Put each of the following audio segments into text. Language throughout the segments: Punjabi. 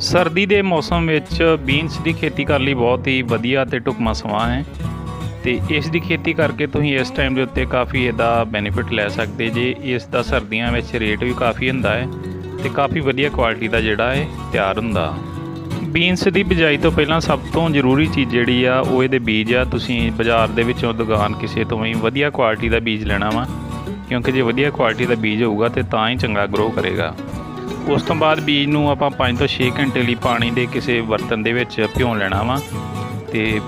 ਸਰਦੀ ਦੇ ਮੌਸਮ ਵਿੱਚ ਬੀਨਸ ਦੀ ਖੇਤੀ ਕਰਨ ਲਈ ਬਹੁਤ ਹੀ ਵਧੀਆ ਤੇ ਢੁਕਮਾ ਸਮਾਂ ਹੈ। ਤੇ ਇਸ ਦੀ ਖੇਤੀ ਕਰਕੇ ਤੁਸੀਂ ਇਸ ਟਾਈਮ ਦੇ ਉੱਤੇ ਕਾਫੀ ਇਹਦਾ ਬੈਨੀਫਿਟ ਲੈ ਸਕਦੇ ਜੇ। ਇਸ ਦਾ ਸਰਦੀਆਂ ਵਿੱਚ ਰੇਟ ਵੀ ਕਾਫੀ ਹੁੰਦਾ ਹੈ ਤੇ ਕਾਫੀ ਵਧੀਆ ਕੁਆਲਿਟੀ ਦਾ ਜਿਹੜਾ ਹੈ ਤਿਆਰ ਹੁੰਦਾ। ਬੀਨਸ ਦੀ ਬਿਜਾਈ ਤੋਂ ਪਹਿਲਾਂ ਸਭ ਤੋਂ ਜ਼ਰੂਰੀ ਚੀਜ਼ ਜਿਹੜੀ ਆ, ਉਹ ਇਹਦੇ ਬੀਜ ਆ। ਤੁਸੀਂ ਬਾਜ਼ਾਰ ਦੇ ਵਿੱਚੋਂ ਦੁਕਾਨ ਕਿਸੇ ਤੋਂ ਵੀ ਵਧੀਆ ਕੁਆਲਿਟੀ ਦਾ ਬੀਜ ਲੈਣਾ ਵਾ। ਕਿਉਂਕਿ ਜੇ ਵਧੀਆ ਕੁਆਲਿਟੀ ਦਾ ਬੀਜ ਹੋਊਗਾ ਤੇ ਤਾਂ ਹੀ ਚੰਗਾ ਗਰੋ ਕਰੇਗਾ। ਉਸ ਤੋਂ ਬਾਅਦ ਬੀਜ ਨੂੰ ਆਪਾਂ 5 ਤੋਂ 6 ਘੰਟੇ ਲਈ ਪਾਣੀ ਦੇ ਕਿਸੇ ਬਰਤਨ ਦੇ ਵਿੱਚ ਭਿਉਂ ਲੈਣਾ ਵਾ। ਤੇ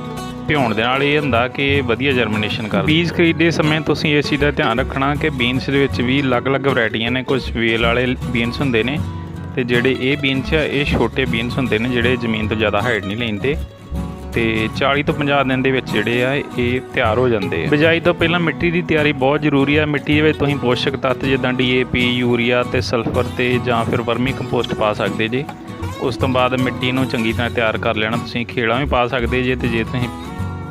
ਭਿਉਣ ਦੇ ਨਾਲ ਇਹ ਹੁੰਦਾ ਕਿ ਵਧੀਆ ਜਰਮੀਨੇਸ਼ਨ ਕਰ ਬੀਜ ਖਰੀਦਦੇ ਸਮੇਂ ਤੁਸੀਂ ਇਸ ਚੀਜ਼ ਦਾ ਧਿਆਨ ਰੱਖਣਾ ਕਿ ਬੀਨਸ ਦੇ ਵਿੱਚ ਵੀ ਅਲੱਗ-ਅਲੱਗ ਵੈਰਾਈਟੀਆਂ ਨੇ। ਕੁਝ ਵੇਲ ਵਾਲੇ ਬੀਨਸ ਹੁੰਦੇ ਨੇ ਤੇ ਜਿਹੜੇ ਇਹ ਬੀਨਸ ਆ, ਇਹ ਛੋਟੇ ਬੀਨਸ ਹੁੰਦੇ ਨੇ ਜਿਹੜੇ ਜ਼ਮੀਨ ਤੋਂ ਜ਼ਿਆਦਾ ਹਾਈਟ ਨਹੀਂ ਲੈਂਦੇ। ਤੇ 40 ਤੋਂ 50 ਦਿਨ ਦੇ ਵਿੱਚ ਜਿਹੜੇ ਆ, ਇਹ ਤਿਆਰ ਹੋ ਜਾਂਦੇ ਆ। ਬਿਜਾਈ ਤੋਂ ਪਹਿਲਾਂ ਮਿੱਟੀ ਦੀ ਤਿਆਰੀ ਬਹੁਤ ਜ਼ਰੂਰੀ ਆ। ਮਿੱਟੀ ਦੇ ਵਿੱਚ ਤੁਸੀਂ ਪੋਸ਼ਕ ਤੱਤ ਜਿੱਦਾਂ ਡੀਏਪੀ ਯੂਰੀਆ ਤੇ ਸਲਫਰ ਤੇ ਜਾਂ ਫਿਰ ਵਰਮੀ ਕੰਪੋਸਟ ਪਾ ਸਕਦੇ ਜੇ। ਉਸ ਤੋਂ ਬਾਅਦ ਮਿੱਟੀ ਨੂੰ ਚੰਗੀ ਤਰ੍ਹਾਂ ਤਿਆਰ ਕਰ ਲੈਣਾ। ਤੁਸੀਂ ਖੇਲਾਂ ਵੀ ਪਾ ਸਕਦੇ ਜੇ ਤੇ ਜੇ ਤੁਸੀਂ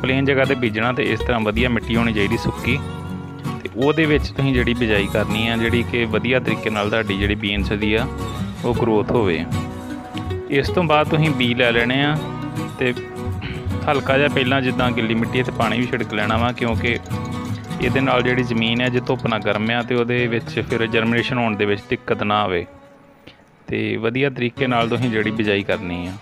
ਪਲੇਨ ਜਗ੍ਹਾ ਤੇ ਬੀਜਣਾ ਤੇ ਇਸ ਤਰ੍ਹਾਂ ਵਧੀਆ ਮਿੱਟੀ ਹੋਣੀ ਚਾਹੀਦੀ ਸੁੱਕੀ। ਤੇ ਉਹਦੇ ਵਿੱਚ ਤੁਸੀਂ ਜਿਹੜੀ ਬਿਜਾਈ ਕਰਨੀ ਆ, ਜਿਹੜੀ ਕਿ ਵਧੀਆ ਤਰੀਕੇ ਨਾਲ ਤੁਹਾਡੀ ਜਿਹੜੀ ਬੀਨਸ ਦੀ ਆ, ਉਹ ਗਰੋਥ ਹੋਵੇ। ਇਸ ਤੋਂ ਬਾਅਦ ਤੁਸੀਂ ਬੀ ਲੈ ਲੈਣੇ ਆ ਤੇ ਹਲਕਾ ਜਿਹਾ ਪਹਿਲਾਂ ਜਿੱਦਾਂ ਗਿੱਲੀ ਮਿੱਟੀ ਤੇ ਪਾਣੀ ਵੀ ਛਿੜਕ ਲੈਣਾ ਵਾ, ਕਿਉਂਕਿ ਇਹਦੇ ਨਾਲ ਜਿਹੜੀ ਜ਼ਮੀਨ ਹੈ, ਜੇ ਧੁੱਪ ਨਾ ਗਰਮ ਆ, ਤੇ ਉਹਦੇ ਵਿੱਚ ਫਿਰ ਜਰਮੀਨੇਸ਼ਨ ਹੋਣ ਦੇ ਵਿੱਚ ਦਿੱਕਤ ਨਾ ਆਵੇ। ਤੇ ਵਧੀਆ ਤਰੀਕੇ ਨਾਲ ਤੁਸੀਂ ਜਿਹੜੀ ਬਿਜਾਈ ਕਰਨੀ ਆ।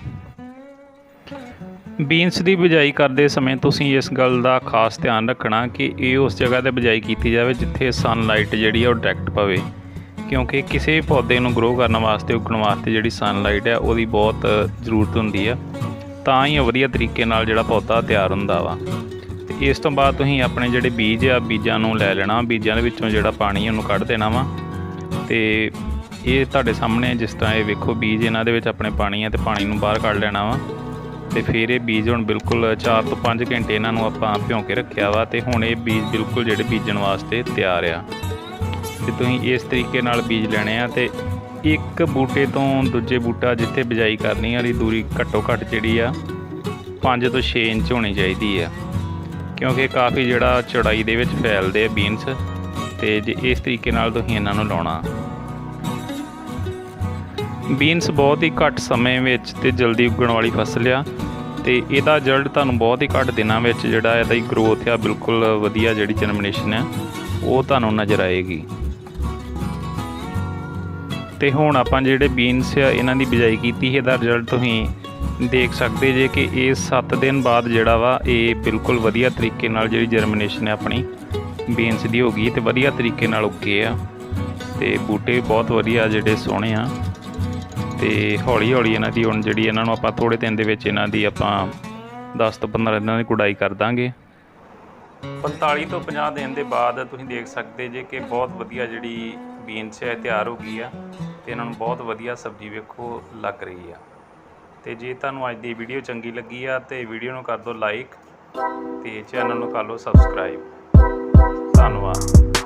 ਬੀਨਸ ਦੀ ਬਿਜਾਈ ਕਰਦੇ ਸਮੇਂ ਤੁਸੀਂ ਇਸ ਗੱਲ ਦਾ ਖਾਸ ਧਿਆਨ ਰੱਖਣਾ ਕਿ ਇਹ ਉਸ ਜਗ੍ਹਾ ਤੇ ਬਿਜਾਈ ਕੀਤੀ ਜਾਵੇ ਜਿੱਥੇ ਸਨਲਾਈਟ ਜਿਹੜੀ ਆ ਉਹ ਡਾਇਰੈਕਟ ਪਵੇ। ਕਿਉਂਕਿ ਕਿਸੇ ਪੌਦੇ ਨੂੰ ਗਰੋ ਕਰਨ ਵਾਸਤੇ, ਉੱਗਣ ਵਾਸਤੇ ਜਿਹੜੀ ਸਨਲਾਈਟ ਹੈ ਉਹਦੀ ਬਹੁਤ ਜ਼ਰੂਰਤ ਹੁੰਦੀ ਆ। ਤਾਂ ਹੀ ਉਹ ਵਧੀਆ ਤਰੀਕੇ ਨਾਲ ਜਿਹੜਾ ਪੌਦਾ ਤਿਆਰ ਹੁੰਦਾ ਵਾ। ਤੇ ਇਸ ਤੋਂ ਬਾਅਦ ਤੁਸੀਂ ਆਪਣੇ ਜਿਹੜੇ ਬੀਜ ਆ, ਬੀਜਾਂ ਨੂੰ ਲੈ ਲੈਣਾ। ਬੀਜਾਂ ਦੇ ਵਿੱਚੋਂ ਜਿਹੜਾ ਪਾਣੀ ਉਹਨੂੰ ਕੱਢ ਦੇਣਾ ਵਾ। ਤੇ ਇਹ ਤੁਹਾਡੇ ਸਾਹਮਣੇ ਜਿਸ ਤਰ੍ਹਾਂ ਇਹ ਵੇਖੋ ਬੀਜ ਇਹਨਾਂ ਦੇ ਵਿੱਚ ਆਪਣੇ ਪਾਣੀ ਆ ਤੇ ਪਾਣੀ ਨੂੰ ਬਾਹਰ ਕੱਢ ਲੈਣਾ ਵਾ। ਤੇ ਫਿਰ ਇਹ ਬੀਜ ਹੁਣ ਬਿਲਕੁਲ 4 ਤੋਂ 5 ਘੰਟੇ ਇਹਨਾਂ ਨੂੰ ਆਪਾਂ ਭਿਉਂ ਕੇ ਰੱਖਿਆ ਵਾ ਤੇ ਹੁਣ ਇਹ ਬੀਜ ਬਿਲਕੁਲ ਜਿਹੜੇ ਬੀਜਣ ਵਾਸਤੇ ਤਿਆਰ ਆ। ਤੇ ਤੁਸੀਂ ਇਸ ਤਰੀਕੇ ਨਾਲ ਬੀਜ ਲੈਣੇ ਆ ਤੇ ਇੱਕ ਬੂਟੇ ਤੋਂ ਦੂਜੇ ਬੂਟਾ ਜਿੱਥੇ ਬਿਜਾਈ ਕਰਨੀ ਆ ਦੀ ਦੂਰੀ ਘੱਟੋ ਘੱਟ ਜਿਹੜੀ ਆ 5 ਤੋਂ 6 ਇੰਚ ਹੋਣੀ ਚਾਹੀਦੀ ਆ। ਕਿਉਂਕਿ ਕਾਫੀ ਜਿਹੜਾ ਚੌੜਾਈ ਦੇ ਵਿੱਚ ਫੈਲਦੇ ਆ ਬੀਨਸ ਤੇ ਜੇ ਇਸ ਤਰੀਕੇ ਨਾਲ ਤੁਸੀਂ ਇਹਨਾਂ ਨੂੰ ਲਾਉਣਾ। ਬੀਨਸ ਬਹੁਤ ਹੀ ਘੱਟ ਸਮੇਂ ਵਿੱਚ ਤੇ ਜਲਦੀ ਉੱਗਣ ਵਾਲੀ ਫਸਲ ਆ ਤੇ ਇਹਦਾ ਰਿਜ਼ਲਟ ਤੁਹਾਨੂੰ ਬਹੁਤ ਹੀ ਘੱਟ ਦਿਨਾਂ ਵਿੱਚ ਜਿਹੜਾ ਇਹਦਾ ਹੀ ਗਰੋਥ ਆ, ਬਿਲਕੁਲ ਵਧੀਆ ਜਿਹੜੀ ਜਰਮੀਨੇਸ਼ਨ ਆ, ਉਹ ਤੁਹਾਨੂੰ ਨਜ਼ਰ ਆਏਗੀ। ਤੇ ਹੁਣ ਆਪਾਂ ਜਿਹੜੇ ਬੀਨਸ ਆ, ਇਹਨਾਂ ਦੀ ਬਿਜਾਈ ਕੀਤੀ ਇਹਦਾ ਰਿਜ਼ਲਟ ਤੁਸੀਂ ਦੇਖ ਸਕਦੇ ਜੇ ਕਿ ਇਹ 7 ਦਿਨ ਬਾਅਦ ਜਿਹੜਾ ਵਾ, ਇਹ ਬਿਲਕੁਲ ਵਧੀਆ ਤਰੀਕੇ ਨਾਲ ਜਿਹੜੀ ਜਰਮੀਨੇਸ਼ਨ ਹੈ ਆਪਣੀ ਬੀਨਸ ਦੀ ਹੋ ਗਈ ਤੇ ਵਧੀਆ ਤਰੀਕੇ ਨਾਲ ਉੱਗੇ ਆ। ਤੇ ਬੂਟੇ ਬਹੁਤ ਵਧੀਆ ਜਿਹੜੇ ਸੋਹਣੇ ਆ। ਤੇ ਹੌਲੀ ਹੌਲੀ ਇਹਨਾਂ ਦੀ ਹੁਣ ਜਿਹੜੀ ਇਹਨਾਂ ਨੂੰ ਆਪਾਂ ਥੋੜੇ ਦਿਨ ਦੇ ਵਿੱਚ ਇਹਨਾਂ ਦੀ ਆਪਾਂ 10 ਤੋਂ 15 ਦਿਨਾਂ ਦੀ ਗੁਡਾਈ ਕਰ ਦਾਂਗੇ। 45 ਤੋਂ 50 ਦਿਨ ਦੇ ਬਾਅਦ ਤੁਸੀਂ ਦੇਖ ਸਕਦੇ ਜੇ ਕਿ ਬਹੁਤ ਵਧੀਆ ਜਿਹੜੀ ਬੀਨਸ ਹੈ ਤਿਆਰ ਹੋ ਗਈ ਆ। ਤੇ ਇਹਨਾਂ ਨੂੰ ਬਹੁਤ ਵਧੀਆ ਸਬਜ਼ੀ ਵੇਖੋ ਲੱਗ ਰਹੀ ਆ। ਤੇ ਜੇ ਤੁਹਾਨੂੰ ਅੱਜ ਦੀ ਵੀਡੀਓ ਚੰਗੀ ਲੱਗੀ ਆ ਤੇ ਵੀਡੀਓ ਨੂੰ ਕਰ ਦਿਓ ਲਾਈਕ ਤੇ ਚੈਨਲ ਨੂੰ ਕਰ ਲਓ ਸਬਸਕ੍ਰਾਈਬ। ਧੰਨਵਾਦ।